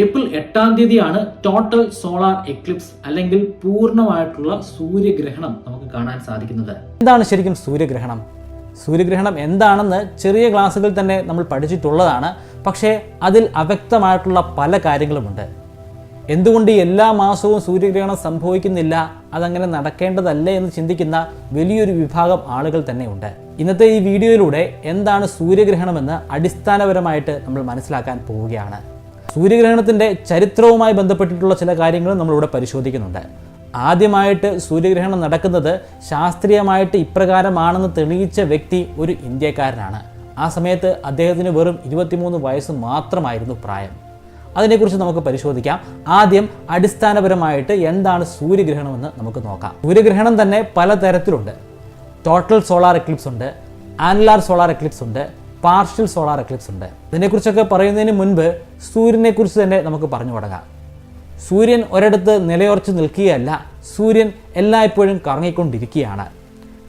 April എട്ടാം തീയതിയാണ് total solar Eclipse അല്ലെങ്കിൽ പൂർണമായിട്ടുള്ള സൂര്യഗ്രഹണം നമുക്ക് കാണാൻ സാധിക്കുന്നത്. എന്താണ് ശരിക്കും സൂര്യഗ്രഹണം? സൂര്യഗ്രഹണം എന്താണെന്ന് ചെറിയ ക്ലാസ്സുകൾ തന്നെ നമ്മൾ പഠിച്ചിട്ടുള്ളതാണ്. പക്ഷേ അതിൽ അവ്യക്തമായിട്ടുള്ള പല കാര്യങ്ങളുമുണ്ട്. എന്തുകൊണ്ട് എല്ലാ മാസവും സൂര്യഗ്രഹണം സംഭവിക്കുന്നില്ല? അതങ്ങനെ നടക്കേണ്ടതല്ലേ എന്ന് ചിന്തിക്കുന്ന വലിയൊരു വിഭാഗം ആളുകൾ തന്നെയുണ്ട്. ഇന്നത്തെ ഈ വീഡിയോയിലൂടെ എന്താണ് സൂര്യഗ്രഹണമെന്ന് അടിസ്ഥാനപരമായിട്ട് നമ്മൾ മനസ്സിലാക്കാൻ പോവുകയാണ്. സൂര്യഗ്രഹണത്തിന്റെ ചരിത്രവുമായി ബന്ധപ്പെട്ടിട്ടുള്ള ചില കാര്യങ്ങളും നമ്മളിവിടെ പരിശോധിക്കുന്നുണ്ട്. ആദ്യമായിട്ട് സൂര്യഗ്രഹണം നടക്കുന്നത് ശാസ്ത്രീയമായിട്ട് ഇപ്രകാരമാണെന്ന് തെളിയിച്ച വ്യക്തി ഒരു ഇന്ത്യക്കാരനാണ്. ആ സമയത്ത് അദ്ദേഹത്തിന് വെറും ഇരുപത്തിമൂന്ന് വയസ്സ് മാത്രമായിരുന്നു പ്രായം. അതിനെക്കുറിച്ച് നമുക്ക് പരിശോധിക്കാം. ആദ്യം അടിസ്ഥാനപരമായിട്ട് എന്താണ് സൂര്യഗ്രഹണമെന്ന് നമുക്ക് നോക്കാം. സൂര്യഗ്രഹണം തന്നെ പലതരത്തിലുണ്ട്. ടോട്ടൽ സോളാർ എക്ലിപ്സ് ഉണ്ട്. ആനുലാർ സോളാർ എക്ലിപ്സ് ഉണ്ട്. പാർഷ്യൽ സോളാർ എക്ലിപ്സ് ഉണ്ട്. ഇതിനെക്കുറിച്ചൊക്കെ പറയുന്നതിന് മുൻപ് സൂര്യനെക്കുറിച്ച് തന്നെ നമുക്ക് പറഞ്ഞു തുടങ്ങാം. സൂര്യൻ ഒരിടത്ത് നിലയുറച്ച് നിൽക്കുകയല്ല സൂര്യൻ എല്ലായ്പ്പോഴും കറങ്ങിക്കൊണ്ടിരിക്കുകയാണ്.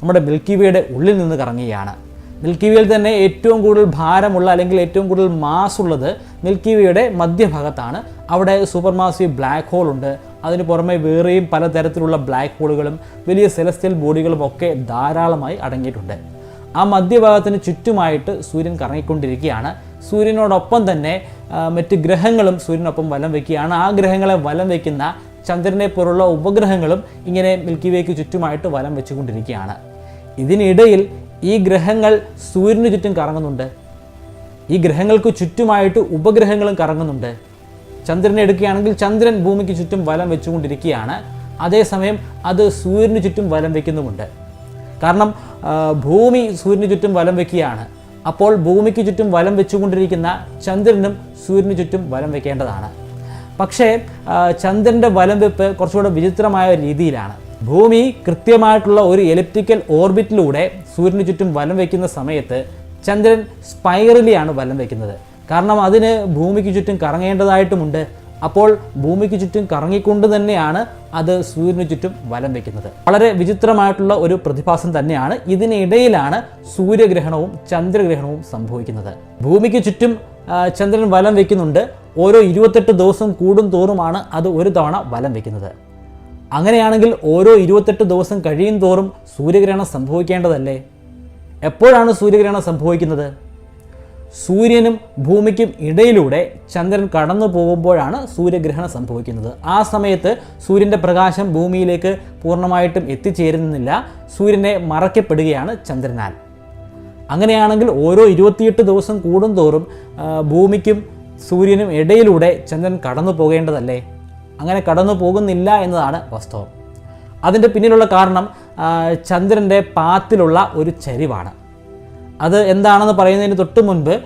നമ്മുടെ മിൽക്കി വേയുടെ ഉള്ളിൽ നിന്ന് കറങ്ങുകയാണ്. മിൽക്കി വേയിൽ തന്നെ ഏറ്റവും കൂടുതൽ ഭാരമുള്ള അല്ലെങ്കിൽ ഏറ്റവും കൂടുതൽ മാസ് ഉള്ളത് മിൽക്കി വേയുടെ മധ്യഭാഗത്താണ്. അവിടെ സൂപ്പർ മാസീവ് ബ്ലാക്ക് ഹോൾ ഉണ്ട്. അതിന് പുറമെ വേറെയും പലതരത്തിലുള്ള ബ്ലാക്ക് ഹോളുകളും വലിയ സെലസ്റ്റിയൽ ബോഡികളും ഒക്കെ ധാരാളമായി അടങ്ങിയിട്ടുണ്ട്. ആ മധ്യഭാഗത്തിന് ചുറ്റുമായിട്ട് സൂര്യൻ കറങ്ങിക്കൊണ്ടിരിക്കുകയാണ്. സൂര്യനോടൊപ്പം തന്നെ മറ്റ് ഗ്രഹങ്ങളും സൂര്യനൊപ്പം വലം വയ്ക്കുകയാണ് ആ ഗ്രഹങ്ങളെ വലം വയ്ക്കുന്ന ചന്ദ്രനെ പോലുള്ള ഉപഗ്രഹങ്ങളും ഇങ്ങനെ മിൽക്കി വേക്ക് ചുറ്റുമായിട്ട് വലം വെച്ചുകൊണ്ടിരിക്കുകയാണ്. ഇതിനിടയിൽ ഈ ഗ്രഹങ്ങൾ സൂര്യന് ചുറ്റും കറങ്ങുന്നുണ്ട്. ഈ ഗ്രഹങ്ങൾക്ക് ചുറ്റുമായിട്ട് ഉപഗ്രഹങ്ങളും കറങ്ങുന്നുണ്ട്. ചന്ദ്രനെ എടുക്കുകയാണെങ്കിൽ ചന്ദ്രൻ ഭൂമിക്ക് ചുറ്റും വലം വെച്ചുകൊണ്ടിരിക്കുകയാണ്. അതേസമയം അത് സൂര്യന് ചുറ്റും വലം വയ്ക്കുന്നുമുണ്ട് കാരണം ഭൂമി സൂര്യന് ചുറ്റും വലം വയ്ക്കുകയാണ് അപ്പോൾ ഭൂമിക്ക് ചുറ്റും വലം വെച്ചുകൊണ്ടിരിക്കുന്ന ചന്ദ്രനും സൂര്യന് ചുറ്റും വലം വെക്കേണ്ടതാണ്. പക്ഷേ ചന്ദ്രന്റെ വലം വെപ്പ് കുറച്ചുകൂടെ വിചിത്രമായ ഒരു രീതിയിലാണ്. ഭൂമി കൃത്യമായിട്ടുള്ള ഒരു എലിപ്റ്റിക്കൽ ഓർബിറ്റിലൂടെ സൂര്യന് ചുറ്റും വലം വയ്ക്കുന്ന സമയത്ത് ചന്ദ്രൻ സ്പൈറലിയാണ് വലം വയ്ക്കുന്നത് കാരണം അതിന് ഭൂമിക്ക് ചുറ്റും കറങ്ങേണ്ടതായിട്ടുമുണ്ട്. അപ്പോൾ ഭൂമിക്ക് ചുറ്റും കറങ്ങിക്കൊണ്ട് തന്നെയാണ് അത് സൂര്യന് ചുറ്റും വലം വയ്ക്കുന്നത് വളരെ വിചിത്രമായിട്ടുള്ള ഒരു പ്രതിഭാസം തന്നെയാണ് ഇതിനിടയിലാണ് സൂര്യഗ്രഹണവും ചന്ദ്രഗ്രഹണവും സംഭവിക്കുന്നത്. ഭൂമിക്ക് ചുറ്റും ചന്ദ്രൻ വലം വയ്ക്കുന്നുണ്ട് ഓരോ ഇരുപത്തെട്ട് ദിവസം കൂടും തോറുമാണ് അത് ഒരു തവണ വലം വയ്ക്കുന്നത് അങ്ങനെയാണെങ്കിൽ ഓരോ ഇരുപത്തെട്ട് ദിവസം കഴിയും തോറും സൂര്യഗ്രഹണം സംഭവിക്കേണ്ടതല്ലേ? എപ്പോഴാണ് സൂര്യഗ്രഹണം സംഭവിക്കുന്നത്? സൂര്യനും ഭൂമിക്കും ഇടയിലൂടെ ചന്ദ്രൻ കടന്നു പോകുമ്പോഴാണ് സൂര്യഗ്രഹണം സംഭവിക്കുന്നത്. ആ സമയത്ത് സൂര്യന്റെ പ്രകാശം ഭൂമിയിലേക്ക് പൂർണമായിട്ടും എത്തിച്ചേരുന്നില്ല. സൂര്യനെ മറയ്ക്കപ്പെടുകയാണ് ചന്ദ്രനാൽ. അങ്ങനെയാണെങ്കിൽ ഓരോ ഇരുപത്തിയെട്ട് ദിവസം കൂടുന്തോറും ഭൂമിക്കും സൂര്യനും ഇടയിലൂടെ ചന്ദ്രൻ കടന്നു പോകേണ്ടതല്ലേ? അങ്ങനെ കടന്നു പോകുന്നില്ല എന്നതാണ് വാസ്തവം. അതിന്റെ പിന്നിലുള്ള കാരണം ചന്ദ്രന്റെ പാത്തിലുള്ള ഒരു ചരിവാണ്. അത് എന്താണെന്ന് പറയുന്നതിന് തൊട്ട് മുൻപ്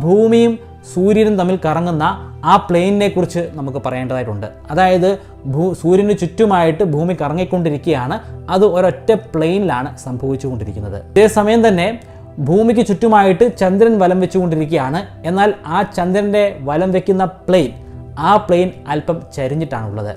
ഭൂമിയും സൂര്യനും തമ്മിൽ കറങ്ങുന്ന ആ പ്ലെയിനിനെ കുറിച്ച് നമുക്ക് പറയേണ്ടതായിട്ടുണ്ട്. അതായത് ഭൂ സൂര്യന് ചുറ്റുമായിട്ട് ഭൂമി കറങ്ങിക്കൊണ്ടിരിക്കുകയാണ്. അത് ഒരൊറ്റ പ്ലെയിനിലാണ് സംഭവിച്ചുകൊണ്ടിരിക്കുന്നത്. അതേസമയം തന്നെ ഭൂമിക്ക് ചുറ്റുമായിട്ട് ചന്ദ്രൻ വലം വെച്ചുകൊണ്ടിരിക്കുകയാണ്. എന്നാൽ ആ ചന്ദ്രന്റെ വലം വെക്കുന്ന പ്ലെയിൻ ആ പ്ലെയിൻ അല്പം ചരിഞ്ഞിട്ടാണുള്ളത്.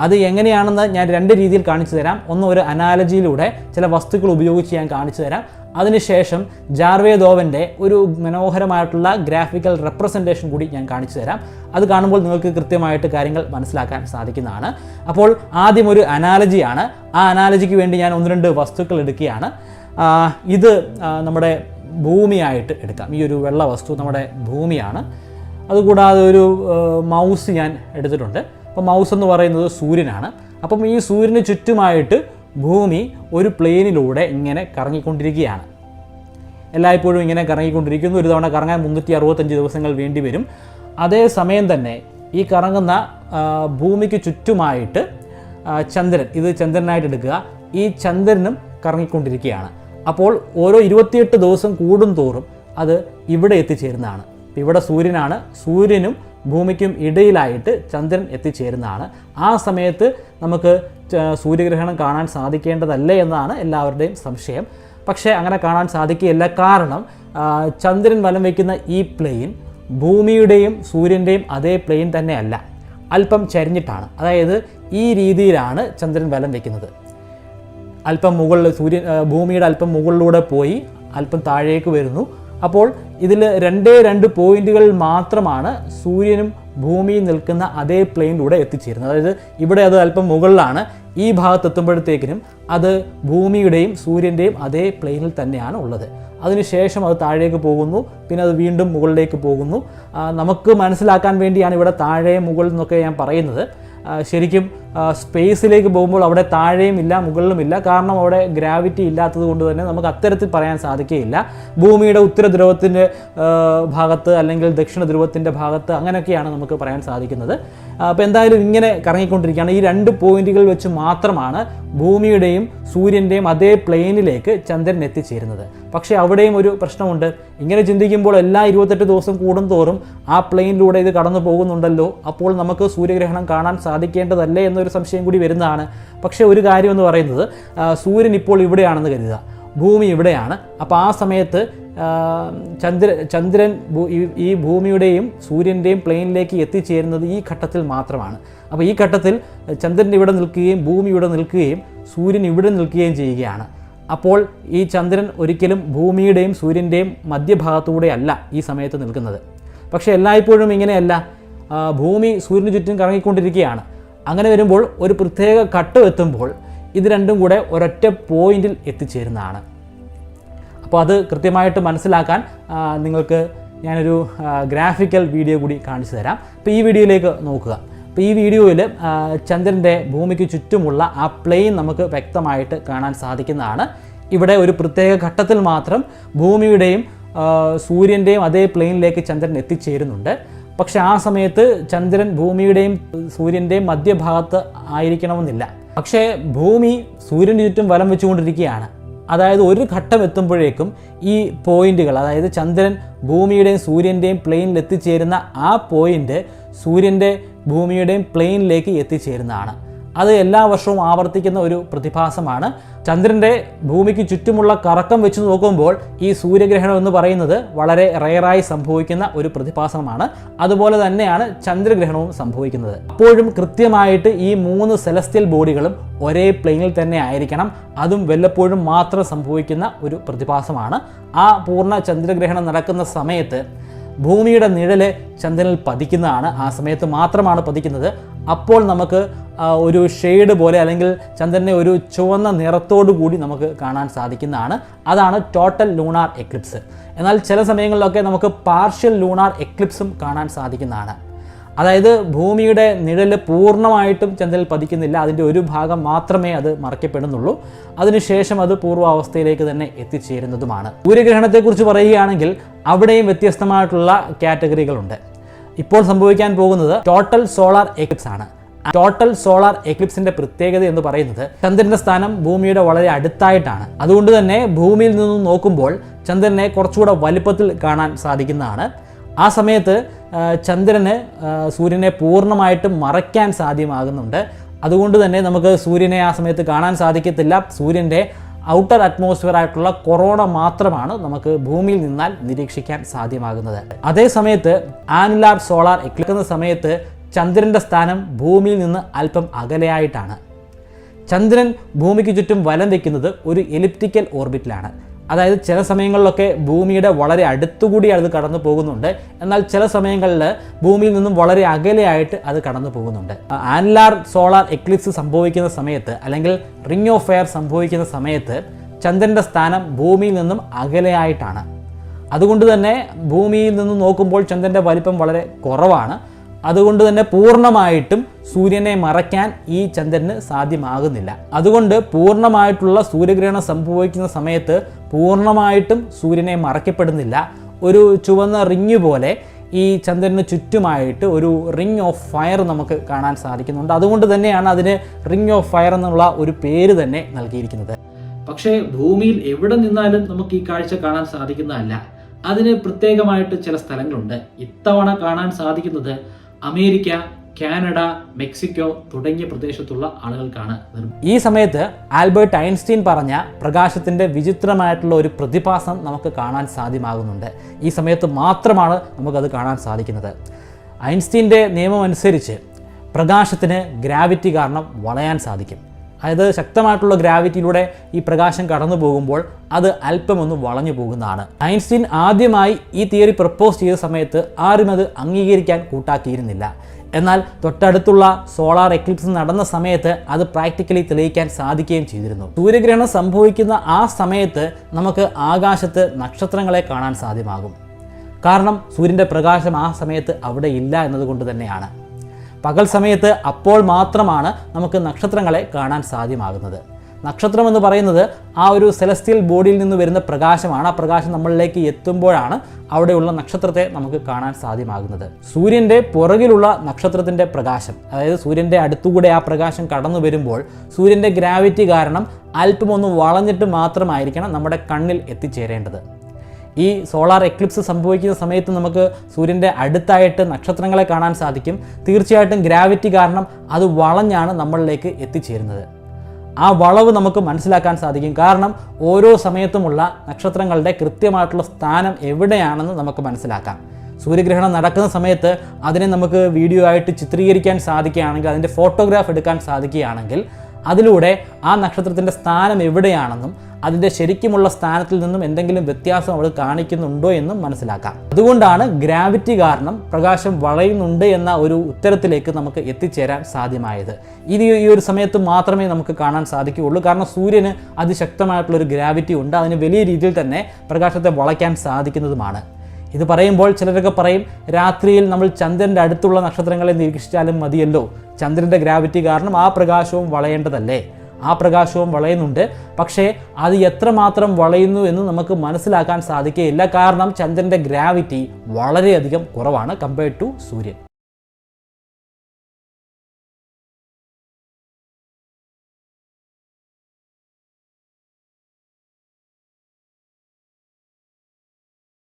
അത് എങ്ങനെയാണെന്ന് ഞാൻ രണ്ട് രീതിയിൽ കാണിച്ചു തരാം. ഒന്ന് ഒരു അനാലജിയിലൂടെ ചില വസ്തുക്കൾ ഉപയോഗിച്ച് ഞാൻ കാണിച്ചു തരാം. അതിനുശേഷം ജാർവേ ദോവന്റെ ഒരു മനോഹരമായിട്ടുള്ള ഗ്രാഫിക്കൽ റെപ്രസെന്റേഷൻ കൂടി ഞാൻ കാണിച്ചു തരാം. അത് കാണുമ്പോൾ നിങ്ങൾക്ക് കൃത്യമായിട്ട് കാര്യങ്ങൾ മനസ്സിലാക്കാൻ സാധിക്കുന്നതാണ്. അപ്പോൾ ആദ്യം ഒരു അനാലജിയാണ് ആ അനാലജിക്ക് വേണ്ടി ഞാൻ ഒന്ന് രണ്ട് വസ്തുക്കൾ എടുക്കുകയാണ്. ഇത് നമ്മുടെ ഭൂമിയായിട്ട് എടുക്കാം. ഈ ഒരു വെള്ള വസ്തു നമ്മുടെ ഭൂമിയാണ്. അതുകൂടാതെ ഒരു മൗസ് ഞാൻ എടുത്തിട്ടുണ്ട്. അപ്പോൾ മൗസ് എന്ന് പറയുന്നത് സൂര്യനാണ്. അപ്പം ഈ സൂര്യന് ചുറ്റുമായിട്ട് ഭൂമി ഒരു പ്ലെയിനിലൂടെ ഇങ്ങനെ കറങ്ങിക്കൊണ്ടിരിക്കുകയാണ്. എല്ലായ്പ്പോഴും ഇങ്ങനെ കറങ്ങിക്കൊണ്ടിരിക്കുന്നു. ഒരു തവണ കറങ്ങാൻ മുന്നൂറ്റി അറുപത്തഞ്ച് ദിവസങ്ങൾ വേണ്ടി വരും. അതേ സമയം തന്നെ ഈ കറങ്ങുന്ന ഭൂമിക്ക് ചുറ്റുമായിട്ട് ചന്ദ്രൻ ഇത് ചന്ദ്രനായിട്ട് എടുക്കുക. ഈ ചന്ദ്രനും കറങ്ങിക്കൊണ്ടിരിക്കുകയാണ്. അപ്പോൾ ഓരോ ഇരുപത്തിയെട്ട് ദിവസം കൂടും തോറും അത് ഇവിടെ എത്തിച്ചേരുന്നതാണ്. ഇവിടെ സൂര്യനാണ്. സൂര്യനും ഭൂമിക്കും ഇടയിലായിട്ട് ചന്ദ്രൻ എത്തിച്ചേരുന്നതാണ്. ആ സമയത്ത് നമുക്ക് സൂര്യഗ്രഹണം കാണാൻ സാധിക്കേണ്ടതല്ലേ എന്നാണ് എല്ലാവരുടെയും സംശയം. പക്ഷേ അങ്ങനെ കാണാൻ സാധിക്കുകയില്ല. കാരണം ചന്ദ്രൻ വലം വയ്ക്കുന്ന ഈ പ്ലെയിൻ ഭൂമിയുടെയും സൂര്യന്റെയും അതേ പ്ലെയിൻ തന്നെയല്ല. അല്പം ചരിഞ്ഞിട്ടാണ്. അതായത് ഈ രീതിയിലാണ് ചന്ദ്രൻ വലം വയ്ക്കുന്നത്. അല്പം മുകളിൽ സൂര്യൻ ഭൂമിയുടെ അല്പം മുകളിലൂടെ പോയി അല്പം താഴേക്ക് വരുന്നു. അപ്പോൾ ഇതിൽ രണ്ടേ രണ്ട് പോയിന്റുകൾ മാത്രമാണ് സൂര്യനും ഭൂമിയും നിൽക്കുന്ന അതേ പ്ലെയിനിലൂടെ എത്തിച്ചേരുന്നത്. അതായത് ഇവിടെ അത് അല്പം മുകളിലാണ്. ഈ ഭാഗത്ത് എത്തുമ്പോഴത്തേക്കിനും അത് ഭൂമിയുടെയും സൂര്യന്റെയും അതേ പ്ലെയിനിൽ തന്നെയാണ് ഉള്ളത്. അതിനുശേഷം അത് താഴേക്ക് പോകുന്നു. പിന്നെ അത് വീണ്ടും മുകളിലേക്ക് പോകുന്നു. നമുക്ക് മനസ്സിലാക്കാൻ വേണ്ടിയാണ് ഇവിടെ താഴെ മുകളിൽ നിന്നൊക്കെ ഞാൻ പറയുന്നത്. ശരിക്കും സ്പേസിലേക്ക് പോകുമ്പോൾ അവിടെ താഴെയും ഇല്ല മുകളിലും ഇല്ല. കാരണം അവിടെ ഗ്രാവിറ്റി ഇല്ലാത്തത് കൊണ്ട് തന്നെ നമുക്ക് അത്തരത്തിൽ പറയാൻ സാധിക്കുകയില്ല. ഭൂമിയുടെ ഉത്തര ധ്രുവത്തിന്റെ ഭാഗത്ത് അല്ലെങ്കിൽ ദക്ഷിണ ധ്രുവത്തിന്റെ ഭാഗത്ത് അങ്ങനെയൊക്കെയാണ് നമുക്ക് പറയാൻ സാധിക്കുന്നത്. അപ്പോൾ എന്തായാലും ഇങ്ങനെ കറങ്ങിക്കൊണ്ടിരിക്കുകയാണ്. ഈ രണ്ട് പോയിന്റുകൾ വെച്ച് മാത്രമാണ് ഭൂമിയുടെയും സൂര്യന്റെയും അതേ പ്ലെയിനിലേക്ക് ചന്ദ്രൻ എത്തിച്ചേരുന്നത്. പക്ഷേ അവിടെയും ഒരു പ്രശ്നമുണ്ട്. ഇങ്ങനെ ചിന്തിക്കുമ്പോൾ എല്ലാ ഇരുപത്തെട്ട് ദിവസം കൂടുന്തോറും ആ പ്ലെയിനിലൂടെ ഇത് കടന്നു പോകുന്നുണ്ടല്ലോ അപ്പോൾ നമുക്ക് സൂര്യഗ്രഹണം കാണാൻ സാധിക്കേണ്ടതല്ലേ എന്നൊരു സംശയം കൂടി വരുന്നതാണ്. പക്ഷേ ഒരു കാര്യം എന്ന് പറയുന്നത് സൂര്യൻ ഇപ്പോൾ ഇവിടെയാണെന്ന് കരുതുക. ഭൂമി ഇവിടെയാണ്. അപ്പോൾ ആ സമയത്ത് ചന്ദ്ര ചന്ദ്രൻ ഈ- ഭൂമിയുടെയും സൂര്യന്റെയും പ്ലെയിനിലേക്ക് എത്തിച്ചേരുന്നത് ഈ ഘട്ടത്തിൽ മാത്രമാണ്. അപ്പോൾ ഈ ഘട്ടത്തിൽ ചന്ദ്രൻ ഇവിടെ നിൽക്കുകയും ഭൂമി ഇവിടെ നിൽക്കുകയും സൂര്യൻ ഇവിടെ നിൽക്കുകയും ചെയ്യുകയാണ്. അപ്പോൾ ഈ ചന്ദ്രൻ ഒരിക്കലും ഭൂമിയുടെയും സൂര്യന്റെയും മധ്യഭാഗത്തൂടെ അല്ല ഈ സമയത്ത് നിൽക്കുന്നത്. പക്ഷേ എല്ലായ്പ്പോഴും ഇങ്ങനെയല്ല. ഭൂമി സൂര്യന് ചുറ്റും കറങ്ങിക്കൊണ്ടിരിക്കുകയാണ്. അങ്ങനെ വരുമ്പോൾ ഒരു പ്രത്യേക കട്ട് എത്തുമ്പോൾ ഇത് രണ്ടും കൂടെ ഒരൊറ്റ പോയിന്റിൽ എത്തിച്ചേരുന്നതാണ്. അപ്പോൾ അത് കൃത്യമായിട്ട് മനസ്സിലാക്കാൻ നിങ്ങൾക്ക് ഞാനൊരു ഗ്രാഫിക്കൽ വീഡിയോ കൂടി കാണിച്ചു തരാം. അപ്പോൾ ഈ വീഡിയോയിലേക്ക് നോക്കുക. അപ്പോൾ ഈ വീഡിയോയിൽ ചന്ദ്രന്റെ ഭൂമിക്ക് ചുറ്റുമുള്ള ആ പ്ലെയിൻ നമുക്ക് വ്യക്തമായിട്ട് കാണാൻ സാധിക്കുന്നതാണ്. ഇവിടെ ഒരു പ്രത്യേക ഘട്ടത്തിൽ മാത്രം ഭൂമിയുടെയും സൂര്യന്റെയും അതേ പ്ലെയിനിലേക്ക് ചന്ദ്രൻ എത്തിച്ചേരുന്നുണ്ട്. പക്ഷെ ആ സമയത്ത് ചന്ദ്രൻ ഭൂമിയുടെയും സൂര്യന്റെയും മധ്യഭാഗത്ത് ആയിരിക്കണമെന്നില്ല. പക്ഷേ ഭൂമി സൂര്യന് ചുറ്റും വലം വെച്ചുകൊണ്ടിരിക്കുകയാണ്. അതായത് ഒരു ഘട്ടം എത്തുമ്പോഴേക്കും ഈ പോയിന്റുകൾ അതായത് ചന്ദ്രൻ ഭൂമിയുടെയും സൂര്യന്റെയും പ്ലെയിനിൽ എത്തിച്ചേരുന്ന ആ പോയിന്റ് സൂര്യന്റെ ഭൂമിയുടെയും പ്ലെയിനിലേക്ക് എത്തിച്ചേരുന്നതാണ്. അത് എല്ലാ വർഷവും ആവർത്തിക്കുന്ന ഒരു പ്രതിഭാസമാണ്. ചന്ദ്രന്റെ ഭൂമിക്ക് ചുറ്റുമുള്ള കറക്കം വെച്ച് നോക്കുമ്പോൾ ഈ സൂര്യഗ്രഹണം എന്ന് പറയുന്നത് വളരെ റെയറായി സംഭവിക്കുന്ന ഒരു പ്രതിഭാസമാണ്. അതുപോലെ തന്നെയാണ് ചന്ദ്രഗ്രഹണവും സംഭവിക്കുന്നത്. അപ്പോഴും കൃത്യമായിട്ട് ഈ മൂന്ന് സെലസ്ത്യൽ ബോഡികളും ഒരേ പ്ലെയിനിൽ തന്നെ ആയിരിക്കണം. അതും വല്ലപ്പോഴും മാത്രം സംഭവിക്കുന്ന ഒരു പ്രതിഭാസമാണ്. ആ പൂർണ ചന്ദ്രഗ്രഹണം നടക്കുന്ന സമയത്ത് ഭൂമിയുടെ നിഴൽ ചന്ദ്രനിൽ പതിക്കുന്നതാണ്. ആ സമയത്ത് മാത്രമാണ് പതിക്കുന്നത്. അപ്പോൾ നമുക്ക് ഒരു ഷെയ്ഡ് പോലെ അല്ലെങ്കിൽ ചന്ദ്രനെ ഒരു ചുവന്ന നിറത്തോടു കൂടി നമുക്ക് കാണാൻ സാധിക്കുന്നതാണ്. അതാണ് ടോട്ടൽ ലൂണാർ എക്ലിപ്സ് എന്നാൽ ചില സമയങ്ങളിലൊക്കെ നമുക്ക് പാർഷ്യൽ ലൂണാർ എക്ലിപ്സും കാണാൻ സാധിക്കുന്നതാണ്. അതായത് ഭൂമിയുടെ നിഴൽ പൂർണമായിട്ടും ചന്ദ്രനിൽ പതിക്കുന്നില്ല. അതിന്റെ ഒരു ഭാഗം മാത്രമേ അത് മറയ്ക്കപ്പെടുന്നുള്ളൂ. അതിനുശേഷം അത് പൂർവാവസ്ഥയിലേക്ക് തന്നെ എത്തിച്ചേരുന്നതുമാണ്. സൂര്യഗ്രഹണത്തെക്കുറിച്ച് പറയുകയാണെങ്കിൽ അവിടെയും വ്യത്യസ്തമായിട്ടുള്ള കാറ്റഗറികളുണ്ട് ഇപ്പോൾ സംഭവിക്കാൻ പോകുന്നത് ടോട്ടൽ സോളാർ എക്ലിപ്സ് ആണ്. ടോട്ടൽ സോളാർ എക്ലിപ്സിന്റെ പ്രത്യേകത എന്ന് പറയുന്നത് ചന്ദ്രന്റെ സ്ഥാനം ഭൂമിയുടെ വളരെ അടുത്തായിട്ടാണ്. അതുകൊണ്ട് തന്നെ ഭൂമിയിൽ നിന്നും നോക്കുമ്പോൾ ചന്ദ്രനെ കുറച്ചുകൂടെ വലുപ്പത്തിൽ കാണാൻ സാധിക്കുന്നതാണ്. ആ സമയത്ത് ചന്ദ്രന് സൂര്യനെ പൂർണമായിട്ടും മറയ്ക്കാൻ സാധ്യമാകുന്നുണ്ട്. അതുകൊണ്ട് തന്നെ നമുക്ക് സൂര്യനെ ആ സമയത്ത് കാണാൻ സാധിക്കത്തില്ല. സൂര്യന്റെ ഔട്ടർ അറ്റ്മോസ്ഫിയർ ആയിട്ടുള്ള കൊറോണ മാത്രമാണ് നമുക്ക് ഭൂമിയിൽ നിന്നാൽ നിരീക്ഷിക്കാൻ സാധ്യമാകുന്നത്. അതേ സമയത്ത് ആനുലാർ സോളാർ എക്ലിക്കുന്ന സമയത്ത് ചന്ദ്രന്റെ സ്ഥാനം ഭൂമിയിൽ നിന്ന് അല്പം അകലെയായിട്ടാണ്. ചന്ദ്രൻ ഭൂമിക്ക് ചുറ്റും വലം വയ്ക്കുന്നത് ഒരു എലിപ്റ്റിക്കൽ ഓർബിറ്റിലാണ്. അതായത് ചില സമയങ്ങളിലൊക്കെ ഭൂമിയുടെ വളരെ അടുത്തുകൂടി അത് കടന്നു പോകുന്നുണ്ട്. എന്നാൽ ചില സമയങ്ങളിൽ ഭൂമിയിൽ നിന്നും വളരെ അകലെയായിട്ട് അത് കടന്നു പോകുന്നുണ്ട്. ആൻലാർ സോളാർ എക്ലിപ്സ് സംഭവിക്കുന്ന സമയത്ത് അല്ലെങ്കിൽ റിംഗ് ഓഫ് ഫയർ സംഭവിക്കുന്ന സമയത്ത് ചന്ദ്രന്റെ സ്ഥാനം ഭൂമിയിൽ നിന്നും അകലെയായിട്ടാണ്. അതുകൊണ്ട് തന്നെ ഭൂമിയിൽ നിന്ന് നോക്കുമ്പോൾ ചന്ദ്രന്റെ വലിപ്പം വളരെ കുറവാണ്. അതുകൊണ്ട് തന്നെ പൂർണമായിട്ടും സൂര്യനെ മറയ്ക്കാൻ ഈ ചന്ദ്രന് സാധ്യമാകുന്നില്ല. അതുകൊണ്ട് പൂർണമായിട്ടുള്ള സൂര്യഗ്രഹണം സംഭവിക്കുന്ന സമയത്ത് പൂർണമായിട്ടും സൂര്യനെ മറയ്ക്കപ്പെടുന്നില്ല. ഒരു ചുവന്ന റിങ് പോലെ ഈ ചന്ദ്രന് ചുറ്റുമായിട്ട് ഒരു റിംഗ് ഓഫ് ഫയർ നമുക്ക് കാണാൻ സാധിക്കുന്നുണ്ട്. അതുകൊണ്ട് തന്നെയാണ് അതിന് റിംഗ് ഓഫ് ഫയർ എന്നുള്ള ഒരു പേര് തന്നെ നൽകിയിരിക്കുന്നത്. പക്ഷേ ഭൂമിയിൽ എവിടെ നിന്നാലും നമുക്ക് ഈ കാഴ്ച കാണാൻ സാധിക്കുന്നതല്ല. അതിന് പ്രത്യേകമായിട്ട് ചില സ്ഥലങ്ങളുണ്ട്. ഇത്തവണ കാണാൻ സാധിക്കുന്നത് അമേരിക്ക കാനഡ മെക്സിക്കോ തുടങ്ങിയ പ്രദേശത്തുള്ള ആളുകൾക്കാണ് ഈ സമയത്ത് ആൽബർട്ട് ഐൻസ്റ്റീൻ പറഞ്ഞ പ്രകാശത്തിന്റെ വിചിത്രമായിട്ടുള്ള ഒരു പ്രതിഭാസം നമുക്ക് കാണാൻ സാധ്യമാകുന്നുണ്ട്. ഈ സമയത്ത് മാത്രമാണ് നമുക്കത് കാണാൻ സാധിക്കുന്നത്. ഐൻസ്റ്റീന്റെ നിയമം അനുസരിച്ച് പ്രകാശത്തിന് ഗ്രാവിറ്റി കാരണം വളയാൻ സാധിക്കും. അതായത് ശക്തമായിട്ടുള്ള ഗ്രാവിറ്റിയിലൂടെ ഈ പ്രകാശം കടന്നു പോകുമ്പോൾ അത് അല്പമൊന്ന് വളഞ്ഞു പോകുന്നതാണ്. ഐൻസ്റ്റീൻ ആദ്യമായി ഈ തിയറി പ്രപ്പോസ് ചെയ്ത സമയത്ത് ആരും അത് അംഗീകരിക്കാൻ കൂട്ടാക്കിയിരുന്നില്ല. എന്നാൽ തൊട്ടടുത്തുള്ള സോളാർ എക്ലിപ്സ് നടന്ന സമയത്ത് അത് പ്രാക്ടിക്കലി തെളിയിക്കാൻ സാധിക്കുകയും ചെയ്തിരുന്നു. സൂര്യഗ്രഹണം സംഭവിക്കുന്ന ആ സമയത്ത് നമുക്ക് ആകാശത്ത് നക്ഷത്രങ്ങളെ കാണാൻ സാധ്യമാകും. കാരണം സൂര്യന്റെ പ്രകാശം ആ സമയത്ത് അവിടെ ഇല്ല എന്നതുകൊണ്ട് തന്നെയാണ്. പകൽ സമയത്ത് അപ്പോൾ മാത്രമാണ് നമുക്ക് നക്ഷത്രങ്ങളെ കാണാൻ സാധ്യമാകുന്നത്. നക്ഷത്രം എന്ന് പറയുന്നത് ആ ഒരു സെലസ്റ്റിയൽ ബോഡിയിൽ നിന്ന് വരുന്ന പ്രകാശമാണ്. ആ പ്രകാശം നമ്മളിലേക്ക് എത്തുമ്പോഴാണ് അവിടെയുള്ള നക്ഷത്രത്തെ നമുക്ക് കാണാൻ സാധ്യമാകുന്നത്. സൂര്യന്റെ പുറകിലുള്ള നക്ഷത്രത്തിന്റെ പ്രകാശം അതായത് സൂര്യന്റെ അടുത്തുകൂടെ ആ പ്രകാശം കടന്നു വരുമ്പോൾ സൂര്യന്റെ ഗ്രാവിറ്റി കാരണം അല്പമൊന്ന് വളഞ്ഞിട്ട് മാത്രമായിരിക്കണം നമ്മുടെ കണ്ണിൽ എത്തിച്ചേരേണ്ടത്. ഈ സോളാർ എക്ലിപ്സ് സംഭവിക്കുന്ന സമയത്ത് നമുക്ക് സൂര്യന്റെ അടുത്തായിട്ട് നക്ഷത്രങ്ങളെ കാണാൻ സാധിക്കും. തീർച്ചയായിട്ടും ഗ്രാവിറ്റി കാരണം അത് വളഞ്ഞാണ് നമ്മളിലേക്ക് എത്തിച്ചേരുന്നത്. ആ വളവ് നമുക്ക് മനസ്സിലാക്കാൻ സാധിക്കും. കാരണം ഓരോ സമയത്തുമുള്ള നക്ഷത്രങ്ങളുടെ കൃത്യമായിട്ടുള്ള സ്ഥാനം എവിടെയാണെന്ന് നമുക്ക് മനസ്സിലാക്കാം. സൂര്യഗ്രഹണം നടക്കുന്ന സമയത്ത് അതിനെ നമുക്ക് വീഡിയോ ആയിട്ട് ചിത്രീകരിക്കാൻ സാധിക്കുകയാണെങ്കിൽ അതിന്റെ ഫോട്ടോഗ്രാഫ് എടുക്കാൻ സാധിക്കുകയാണെങ്കിൽ അതിലൂടെ ആ നക്ഷത്രത്തിന്റെ സ്ഥാനം എവിടെയാണെന്നും അതിന്റെ ശരിക്കുമുള്ള സ്ഥാനത്തിൽ നിന്നും എന്തെങ്കിലും വ്യത്യാസം അവൾ കാണിക്കുന്നുണ്ടോ എന്നും മനസ്സിലാക്കാം. അതുകൊണ്ടാണ് ഗ്രാവിറ്റി കാരണം പ്രകാശം വളയുന്നുണ്ട് എന്ന ഒരു ഉത്തരത്തിലേക്ക് നമുക്ക് എത്തിച്ചേരാൻ സാധ്യമായത്. ഇത് ഈ ഒരു സമയത്ത് മാത്രമേ നമുക്ക് കാണാൻ സാധിക്കുകയുള്ളൂ. കാരണം സൂര്യന് അതിശക്തമായിട്ടുള്ളൊരു ഗ്രാവിറ്റി ഉണ്ട്. അതിന് വലിയ രീതിയിൽ തന്നെ പ്രകാശത്തെ വളയ്ക്കാൻ സാധിക്കുന്നതുമാണ്. ഇത് പറയുമ്പോൾ ചിലരൊക്കെ പറയും രാത്രിയിൽ നമ്മൾ ചന്ദ്രന്റെ അടുത്തുള്ള നക്ഷത്രങ്ങളെ നിരീക്ഷിച്ചാലും മതിയല്ലോ. ചന്ദ്രന്റെ ഗ്രാവിറ്റി കാരണം ആ പ്രകാശവും വളയേണ്ടതല്ലേ? ആ പ്രകാശവും വളയുന്നുണ്ട്. പക്ഷേ അത് എത്രമാത്രം വളയുന്നു എന്ന് നമുക്ക് മനസ്സിലാക്കാൻ സാധിക്കുകയില്ല. കാരണം ചന്ദ്രന്റെ ഗ്രാവിറ്റി വളരെയധികം കുറവാണ് കമ്പയർഡ് ടു സൂര്യൻ.